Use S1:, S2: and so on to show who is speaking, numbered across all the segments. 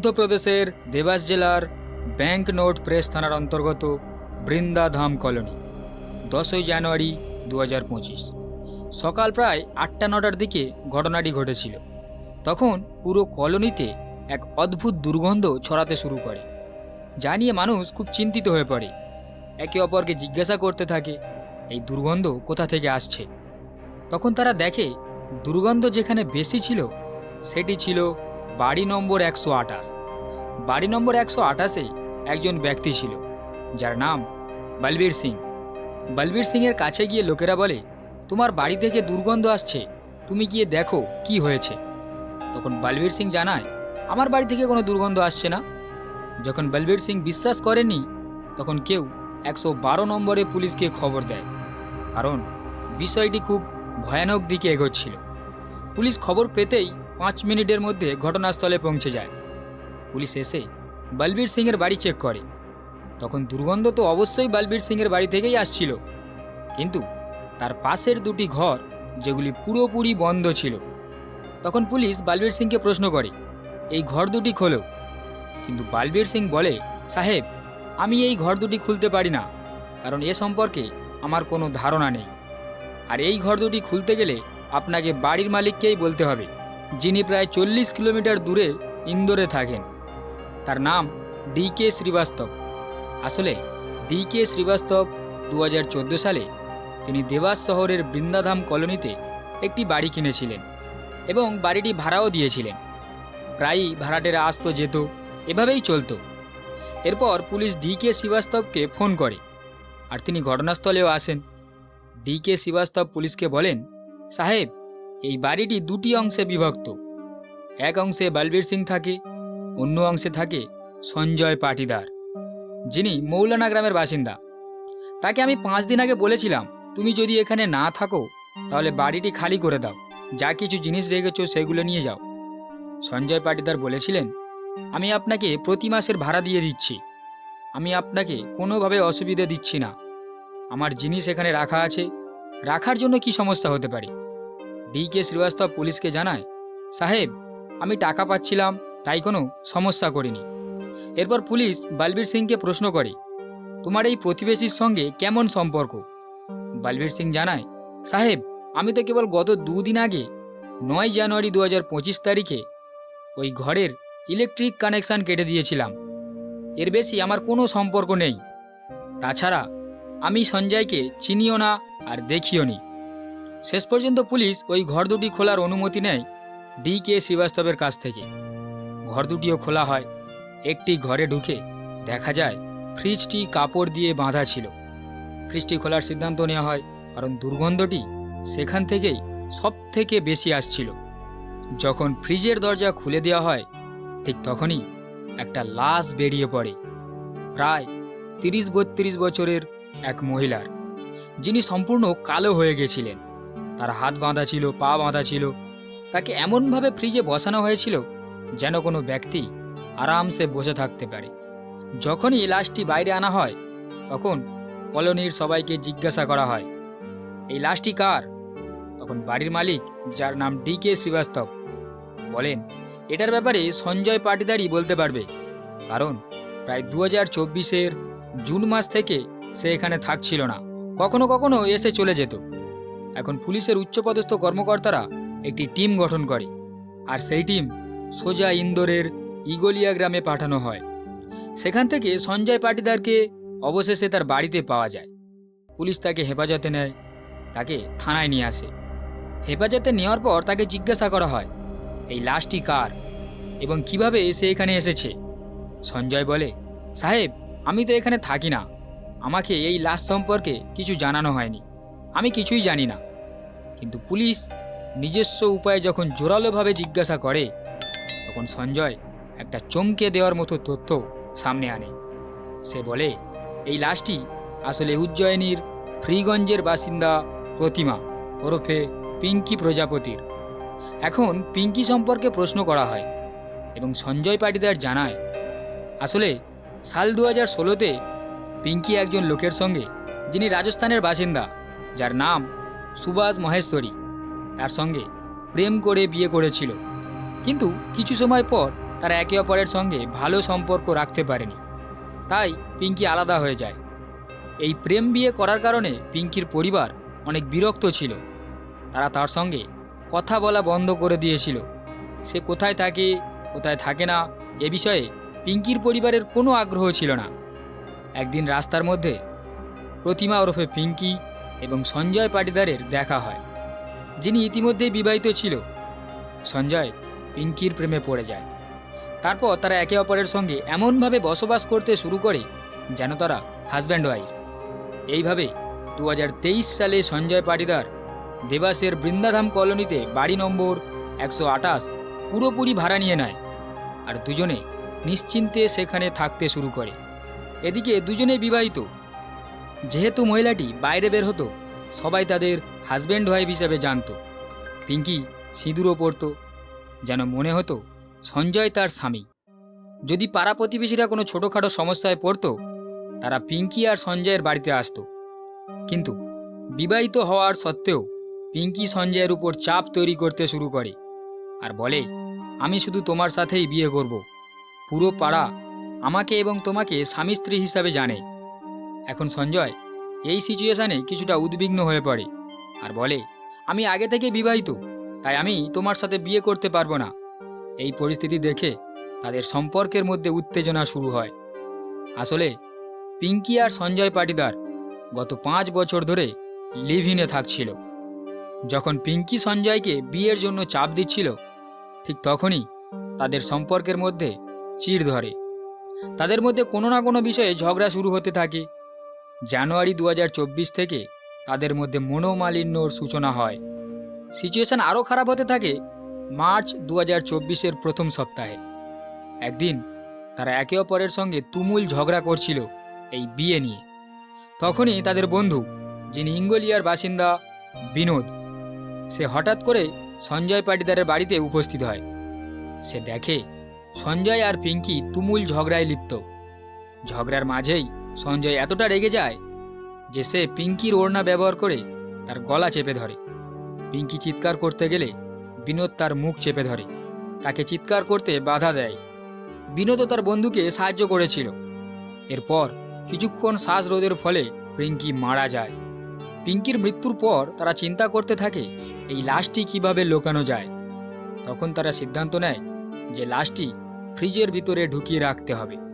S1: মধ্যপ্রদেশের দেবাস জেলার bank note press থানার অন্তর্গত বৃন্দাধাম কলোনি, দশই জানুয়ারি দু হাজার পঁচিশ। সকাল প্রায় আটটা নটার দিকে ঘটনাটি ঘটেছিল। তখন পুরো কলোনিতে এক অদ্ভুত দুর্গন্ধ ছড়াতে শুরু করে, যা নিয়ে মানুষ খুব চিন্তিত হয়ে পড়ে। একে অপরকে জিজ্ঞাসা করতে থাকে, এই দুর্গন্ধ কোথা থেকে আসছে? তখন তারা দেখে, দুর্গন্ধ যেখানে বেশি ছিল, সেটি ছিল বাড়ি নম্বর একশো আঠাশ। বাড়ি নম্বর একশো আঠাশে একজন ব্যক্তি ছিল, যার নাম বলবীর সিং। বলবীর সিংয়ের কাছে গিয়ে লোকেরা বলে, তোমার বাড়ি থেকে দুর্গন্ধ আসছে, তুমি গিয়ে দেখো কি হয়েছে। তখন বলবীর সিং জানায়, আমার বাড়ি থেকে কোনো দুর্গন্ধ আসছে না। যখন বলবীর সিং বিশ্বাস করেনি, তখন কেউ একশো বারো নম্বরে পুলিশকে খবর দেয়, কারণ বিষয়টি খুব ভয়ানক দিকে এগোচ্ছিল। পুলিশ খবর পেতেই পাঁচ মিনিটের মধ্যে ঘটনাস্থলে পৌঁছে যায়। পুলিশ এসে বলবীর সিংয়ের বাড়ি চেক করে। তখন দুর্গন্ধ তো অবশ্যই বলবীর সিংয়ের বাড়ি থেকেই আসছিল। কিন্তু তার পাশের দুটি ঘর, যেগুলি পুরোপুরি বন্ধ ছিল। তখন পুলিশ বলবীর সিংকে প্রশ্ন করে, এই ঘর দুটি খোলো। কিন্তু বলবীর সিং বলে, সাহেব, আমি এই ঘর দুটি খুলতে পারি না, কারণ এ সম্পর্কে আমার কোনো ধারণা নেই। আর এই ঘর দুটি খুলতে গেলে আপনাকে বাড়ির মালিককেই বলতে হবে। যিনি প্রায় চল্লিশ কিলোমিটার দূরে ইন্দোরে থাকেন। তার নাম ডি কে শ্রীবাস্তব। আসলে, ডি কে শ্রীবাস্তব দু হাজার চোদ্দ সালে তিনি দেবাস শহরের বৃন্দাধাম কলোনিতে একটি বাড়ি কিনেছিলেন এবং বাড়িটি ভাড়াও দিয়েছিলেন। প্রায়ই ভাড়াটেরা আসতো, যেত, এভাবেই চলতো। এরপর পুলিশ ডি কে শ্রীবাস্তবকে ফোন করে আর তিনি ঘটনাস্থলেও আসেন। ডি কে শ্রীবাস্তব পুলিশকে বলেন, সাহেব এই বাড়িটি দুটি অংশে বিভক্ত। এক অংশে বলবীর সিং থাকে, অন্য অংশে থাকে সঞ্জয় পাটিদার, যিনি মৌলানা গ্রামের বাসিন্দা। তাকে আমি পাঁচ দিন আগে বলেছিলাম, তুমি যদি এখানে না থাকো, তাহলে বাড়িটি খালি করে দাও। যা কিছু জিনিস রেখেছো সেগুলো নিয়ে যাও। সঞ্জয় পাটিদার বলেছিলেন, আমি আপনাকে প্রতি মাসের ভাড়া দিয়ে দিচ্ছি। আমি আপনাকে কোনোভাবে অসুবিধা দিচ্ছি না। আমার জিনিস এখানে রাখা আছে। রাখার জন্য কি সমস্যা হতে পারে? ডি কে শ্রীবাস্তব পুলিশকে জানায়, সাহেব, আমি টাকা পাচ্ছিলাম, তাই কোনো সমস্যা করিনি। এরপর পুলিশ বালবীর সিংকে প্রশ্ন করে, তোমার এই প্রতিবেশীর সঙ্গে কেমন সম্পর্ক? বালবীর সিং জানায়, সাহেব, আমি তো কেবল গত দুদিন আগে, নয় জানুয়ারি দু হাজার পঁচিশ তারিখে, ওই ঘরের ইলেকট্রিক কানেকশান কেটে দিয়েছিলাম। এর বেশি আমার কোনো সম্পর্ক নেই। তাছাড়া, আমি সঞ্জয়কে চিনিও না আর দেখিও নি। শেষ পর্যন্ত পুলিশ ওই ঘর দুটি খোলার অনুমতি নেয় ডি কে শ্রীবাস্তবের কাছ থেকে। ঘর দুটিও খোলা হয়। একটি ঘরে ঢুকে দেখা যায় ফ্রিজটি কাপড় দিয়ে বাঁধা ছিল। ফ্রিজটি খোলার সিদ্ধান্ত নেওয়া হয় কারণ দুর্গন্ধটি সেখান থেকেই সব থেকে বেশি আসছিল। যখন ফ্রিজের দরজা খুলে দেওয়া হয়, ঠিক তখনই একটা লাশ বেরিয়ে পড়ে। প্রায় তিরিশ বত্রিশ বছরের এক মহিলার, যিনি সম্পূর্ণ কালো হয়ে গেছিলেন। তার হাত বাঁধা ছিল, পা বাঁধা ছিল। তাকে এমনভাবে ফ্রিজে বসানো হয়েছিল যেন কোনো ব্যক্তি আরামসে বসে থাকতে পারে। যখনই লাশটি বাইরে আনা হয়, তখন কলোনির সবাইকে জিজ্ঞাসা করা হয়, এই লাশটি কার? তখন বাড়ির মালিক, যার নাম ডি কে শ্রীবাস্তব, বলেন, এটার ব্যাপারে সঞ্জয় পাটিদারই বলতে পারবে, কারণ প্রায় দু হাজার চব্বিশের জুন মাস থেকে সে এখানে থাকছিল না। কখনো কখনো এসে চলে যেত। এখন পুলিশের উচ্চপদস্থ কর্মকর্তারা একটি টিম গঠন করে। আর সেই টিম সোজা ইন্দোরের ইগোলিয়া গ্রামে পাঠানো হয়। সেখান থেকে সঞ্জয় পাটিদারকে অবশেষে তার বাড়িতে পাওয়া যায়। পুলিশ তাকে হেফাজতে নেয়, তাকে থানায় নিয়ে আসে। হেফাজতে নেওয়ার পর তাকে জিজ্ঞাসা করা হয়, এই লাশটি কার? এবং কীভাবে সে এখানে এসেছে? সঞ্জয় বলে, সাহেব, আমি তো এখানে থাকি না। আমাকে এই লাশ সম্পর্কে কিছু জানানো হয়নি। আমি কিছুই জানি না। কিন্তু পুলিশ নিজস্ব উপায়ে যখন জোরালোভাবে জিজ্ঞাসা করে, তখন সঞ্জয় একটা চমকে দেওয়ার মতো তথ্য সামনে আনে। সে বলে, এই লাশটি আসলে উজ্জয়িনীর ফ্রিগঞ্জের বাসিন্দা প্রতিমা ওরফে পিঙ্কি প্রজাপতির। এখন পিঙ্কি সম্পর্কে প্রশ্ন করা হয় এবং সঞ্জয় পাটিদার জানায়, আসলে সাল দু হাজার ষোলোতে পিঙ্কি একজন লোকের সঙ্গে যিনি রাজস্থানের বাসিন্দা যার নাম সুভাষ মহেশ্বরী। তার সঙ্গে প্রেম করে বিয়ে করেছিল। কিন্তু কিছু সময় পর তারা একে অপরের সঙ্গে ভালো সম্পর্ক রাখতে পারেনি। তাই পিঙ্কি আলাদা হয়ে যায়। এই প্রেম বিয়ে করার কারণে পিঙ্কির পরিবার অনেক বিরক্ত ছিল। তারা তার সঙ্গে কথা বলা বন্ধ করে দিয়েছিল। সে কোথায় থাকে কোথায় থাকে না, এ বিষয়ে পিঙ্কির পরিবারের কোনো আগ্রহ ছিল না। একদিন রাস্তার মধ্যে প্রতিমা ওরফে পিঙ্কি এবং সঞ্জয় পাটিদারের দেখা হয়, যিনি ইতিমধ্যেই বিবাহিত ছিল। সঞ্জয় পিঙ্কির প্রেমে পড়ে যায়। তারপর তারা একে অপরের সঙ্গে এমনভাবে বসবাস করতে শুরু করে যেন তারা হাজব্যান্ড ওয়াইফ এইভাবে দু হাজার তেইশ সালে সঞ্জয় পাটিদার দেবাসের বৃন্দাধাম কলোনিতে বাড়ি নম্বর একশো আটাশ পুরোপুরি ভাড়া নিয়ে নেয় আর দুজনে নিশ্চিন্তে সেখানে থাকতে শুরু করে। এদিকে দুজনে বিবাহিত। যেহেতু মহিলাটি বাইরে বের হতো, সবাই তাদের হাজব্যান্ড ওয়াইফ হিসাবে জানতো। পিঙ্কি সিঁদুরও পরতো, যেন মনে হতো সঞ্জয় তার স্বামী। যদি পাড়া প্রতিবেশীরা কোনো ছোটোখাটো সমস্যায় পড়তো, তারা পিঙ্কি আর সঞ্জয়ের বাড়িতে আসতো। কিন্তু বিবাহিত হওয়ার সত্ত্বেও পিঙ্কি সঞ্জয়ের উপর চাপ তৈরি করতে শুরু করে আর বলে, আমি শুধু তোমার সাথেই বিয়ে করব। পুরো পাড়া আমাকে এবং তোমাকে স্বামী স্ত্রী হিসাবে জানে। এখন সঞ্জয়, এই সিচুয়েশানে কিছুটা উদ্বিগ্ন হয়ে পড়ে আর বলে, আমি আগে থেকে বিবাহিত, তাই আমি তোমার সাথে বিয়ে করতে পারব না। এই পরিস্থিতি দেখে তাদের সম্পর্কের মধ্যে উত্তেজনা শুরু হয়। আসলে, পিঙ্কি আর সঞ্জয় পাটিদার গত পাঁচ বছর ধরে লিভ ইনে থাকছিল। যখন পিঙ্কি সঞ্জয়কে বিয়ের জন্য চাপ দিচ্ছিল, ঠিক তখনই তাদের সম্পর্কের মধ্যে চির ধরে। তাদের মধ্যে কোনো না কোনো বিষয়ে ঝগড়া শুরু হতে থাকে। জানুয়ারি দু হাজার চব্বিশ থেকে তাদের মধ্যে মনোমালিন্যর সূচনা হয়। সিচুয়েশন আরও খারাপ হতে থাকে মার্চ দু হাজার প্রথম সপ্তাহে। একদিন তারা একে অপরের সঙ্গে তুমুল ঝগড়া করছিল এই বিয়ে নিয়ে। তখনই তাদের বন্ধু, যিনি ইঙ্গলিয়ার বাসিন্দা বিনোদ, সে হঠাৎ করে সঞ্জয় পাটিদারের বাড়িতে উপস্থিত হয়। সে দেখে সঞ্জয় আর পিঙ্কি তুমুল ঝগড়ায় লিপ্ত। ঝগড়ার মাঝেই সঞ্জয় এতটা রেগে যায় যে সে পিঙ্কির ওড়না ব্যবহার করে তার গলা চেপে ধরে। পিঙ্কি চিৎকার করতে গেলে বিনোদ তার মুখ চেপে ধরে। তাকে চিৎকার করতে বাধা দেয়। বিনোদও তার বন্ধুকে সাহায্য করেছিল। এরপর কিছুক্ষণ শ্বাসরোধের ফলে পিঙ্কি মারা যায়। পিঙ্কির মৃত্যুর পর তারা চিন্তা করতে থাকে, এই লাশটি কীভাবে লোকানো যায়? তখন তারা সিদ্ধান্ত নেয় যে লাশটি ফ্রিজের ভিতরে ঢুকিয়ে রাখতে হবে।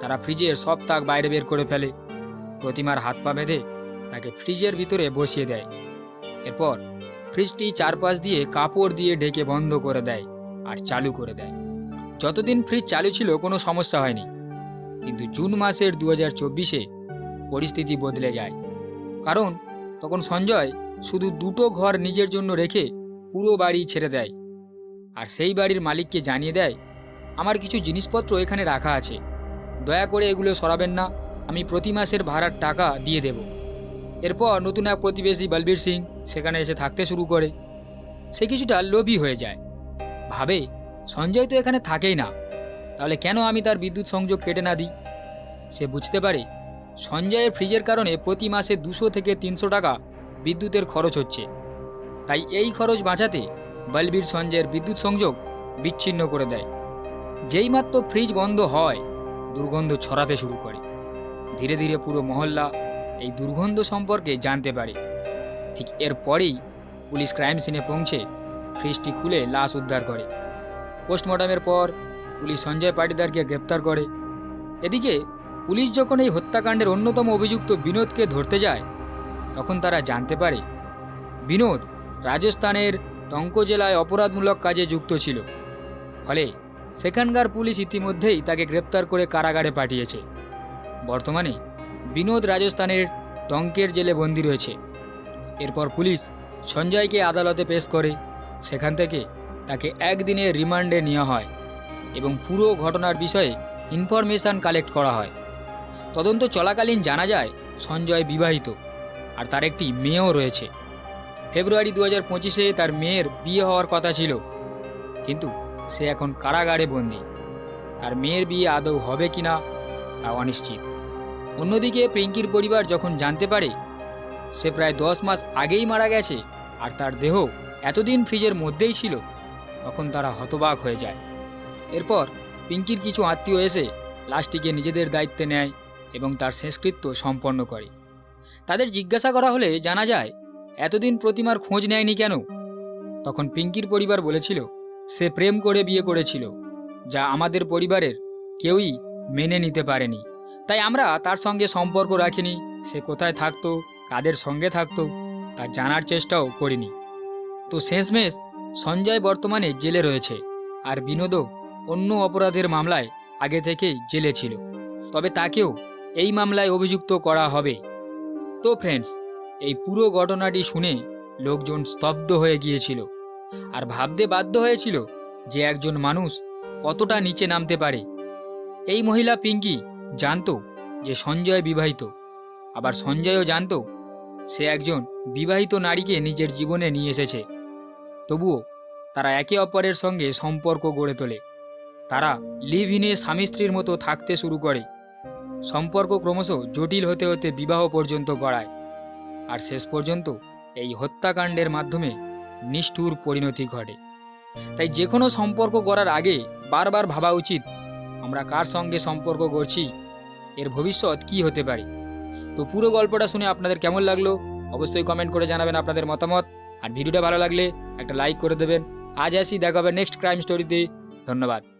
S1: তারা ফ্রিজের সব তাক বাইরে বের করে ফেলে। প্রতিমার হাত পা বেঁধে তাকে ফ্রিজের ভিতরে বসিয়ে দেয়। এরপর ফ্রিজটি চারপাশ দিয়ে কাপড় দিয়ে ঢেকে বন্ধ করে দেয় আর চালু করে দেয়। যতদিন ফ্রিজ চালু ছিল, কোনো সমস্যা হয়নি। কিন্তু জুন মাসের দু হাজার চব্বিশে পরিস্থিতি বদলে যায়। কারণ তখন সঞ্জয় শুধু দুটো ঘর নিজের জন্য রেখে পুরো বাড়ি ছেড়ে দেয়। আর সেই বাড়ির মালিককে জানিয়ে দেয়, আমার কিছু জিনিসপত্র এখানে রাখা আছে। দয়া করে এগুলো সরাবেন না। আমি প্রতি মাসের ভাড়ার টাকা দিয়ে দেব। এরপর নতুন এক প্রতিবেশী বলবীর সিং সেখানে এসে থাকতে শুরু করে। সে কিছুটা লোভী হয়ে যায়। ভাবে, সঞ্জয় তো এখানে থাকেই না। তাহলে কেন আমি তার বিদ্যুৎ সংযোগ কেটে না দিই? সে বুঝতে পারে, সঞ্জয়ের ফ্রিজের কারণে প্রতি মাসে দুশো থেকে তিনশো টাকা বিদ্যুতের খরচ হচ্ছে। তাই এই খরচ বাঁচাতে বলবীর সঞ্জয়ের বিদ্যুৎ সংযোগ বিচ্ছিন্ন করে দেয়। যেই মাত্র ফ্রিজ বন্ধ হয় দুর্গন্ধ ছড়াতে শুরু করে। ধীরে ধীরে পুরো মহল্লা এই দুর্গন্ধ সম্পর্কে জানতে পারে। ঠিক এরপরেই পুলিশ ক্রাইম সিনে পৌঁছে ফ্রিজটি খুলে লাশ উদ্ধার করে। পোস্টমর্টমের পর পুলিশ সঞ্জয় পাটিদারকে গ্রেপ্তার করে। এদিকে পুলিশ যখন এই হত্যাকাণ্ডের অন্যতম অভিযুক্ত বিনোদকে ধরতে যায়, তখন তারা জানতে পারে বিনোদ রাজস্থানের টঙ্ক জেলায় অপরাধমূলক কাজে যুক্ত ছিল। ফলে সেখানকার পুলিশ ইতিমধ্যেই তাকে গ্রেপ্তার করে কারাগারে পাঠিয়েছে। বর্তমানে বিনোদ রাজস্থানের টঙ্কের জেলে বন্দী রয়েছে। এরপর পুলিশ সঞ্জয়কে আদালতে পেশ করে, সেখান থেকে তাকে একদিনের রিমান্ডে নেওয়া হয় এবং পুরো ঘটনার বিষয়ে ইনফরমেশান কালেক্ট করা হয়। তদন্ত চলাকালীন জানা যায়, সঞ্জয় বিবাহিত আর তার একটি মেয়েও রয়েছে। ফেব্রুয়ারি দু হাজার পঁচিশে তার মেয়ের বিয়ে হওয়ার কথা ছিল। কিন্তু সে এখন কারাগারে বন্দী। আর মেয়ের বিয়ে আদৌ হবে কি না তা অনিশ্চিত। অন্যদিকে পিঙ্কির পরিবার যখন জানতে পারে, সে প্রায় দশ মাস আগেই মারা গেছে আর তার দেহ এতদিন ফ্রিজের মধ্যেই ছিল, তখন তারা হতবাক হয়ে যায়। এরপর পিঙ্কির কিছু আত্মীয় এসে লাশটিকে নিজেদের দায়িত্বে নেয় এবং তার শেষকৃত্য সম্পন্ন করে। তাদের জিজ্ঞাসা করা হলে জানা যায়, এতদিন প্রতিমার খোঁজ নেয়নি কেন? তখন পিঙ্কির পরিবার বলেছিল সে প্রেম করে বিয়ে করেছিল, যা আমাদের পরিবারের কেউই মেনে নিতে পারেনি। তাই আমরা তার সঙ্গে সম্পর্ক রাখিনি, সে কোথায় থাকতো, কাদের সঙ্গে থাকতো, তা জানার চেষ্টাও করিনি। তো শেষমেশ সঞ্জয় বর্তমানে জেলে রয়েছে, আর বিনোদও অন্য অপরাধের মামলায় আগে থেকেই জেলে ছিল। তবে তাকেও এই মামলায় অভিযুক্ত করা হবে। তো ফ্রেন্ডস এই পুরো ঘটনাটি শুনে লোকজন স্তব্ধ হয়ে গিয়েছিল। আর ভাবতে বাধ্য হয়েছিল যে একজন মানুষ কতটা নিচে নামতে পারে। এই মহিলা পিঙ্কি জানতো যে সঞ্জয় বিবাহিত। আবার সঞ্জয়ও জানতো সে একজন বিবাহিত নারীকে নিজের জীবনে নিয়ে এসেছে। তবুও তারা একে অপরের সঙ্গে সম্পর্ক গড়ে তোলে। তারা লিভ ইনে স্বামী স্ত্রীর মতো থাকতে শুরু করে। সম্পর্ক ক্রমশ জটিল হতে হতে বিবাহ পর্যন্ত গড়ায়। আর শেষ পর্যন্ত এই হত্যাকাণ্ডের মাধ্যমে নিষ্ঠুর পরিণতি ঘটে। তাই যে কোনো সম্পর্ক করার আগে বারবার ভাবা উচিত, আমরা কার সঙ্গে সম্পর্ক করছি এর ভবিষ্যৎ কি হতে পারে? তো পুরো গল্পটা শুনে আপনাদের কেমন লাগল? অবশ্যই কমেন্ট করে জানাবেন আপনাদের মতামত। আর ভিডিওটা ভালো লাগলে একটা লাইক করে দেবেন। আজ আসি দেখাবে নেক্সট ক্রাইম স্টোরিতে ধন্যবাদ।